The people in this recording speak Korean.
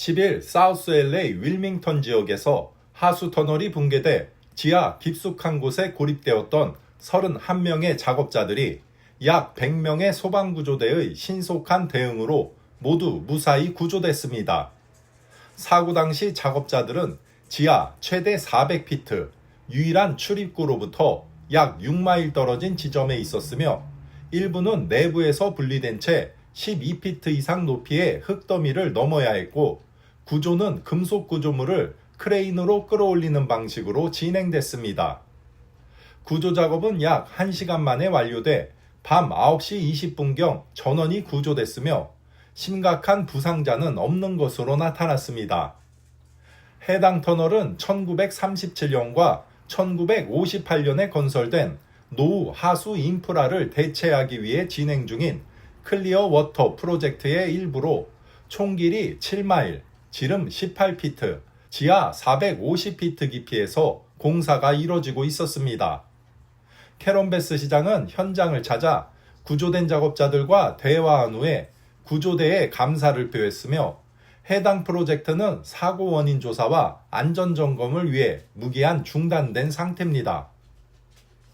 10일 사우스 LA 윌밍턴 지역에서 하수 터널이 붕괴돼 지하 깊숙한 곳에 고립되었던 31명의 작업자들이 약 100명의 소방구조대의 신속한 대응으로 모두 무사히 구조됐습니다. 사고 당시 작업자들은 지하 최대 400피트, 유일한 출입구로부터 약 6마일 떨어진 지점에 있었으며 일부는 내부에서 분리된 채 12피트 이상 높이의 흙더미를 넘어야 했고 구조는 금속 구조물을 크레인으로 끌어올리는 방식으로 진행됐습니다. 구조 작업은 약 1시간 만에 완료돼 밤 9시 20분경 전원이 구조됐으며 심각한 부상자는 없는 것으로 나타났습니다. 해당 터널은 1937년과 1958년에 건설된 노후 하수 인프라를 대체하기 위해 진행 중인 클리어 워터 프로젝트의 일부로 총 길이 7마일, 지름 18피트, 지하 450피트 깊이에서 공사가 이뤄지고 있었습니다. 캐런 베스 시장은 현장을 찾아 구조된 작업자들과 대화한 후에 구조대에 감사를 표했으며 해당 프로젝트는 사고 원인 조사와 안전 점검을 위해 무기한 중단된 상태입니다.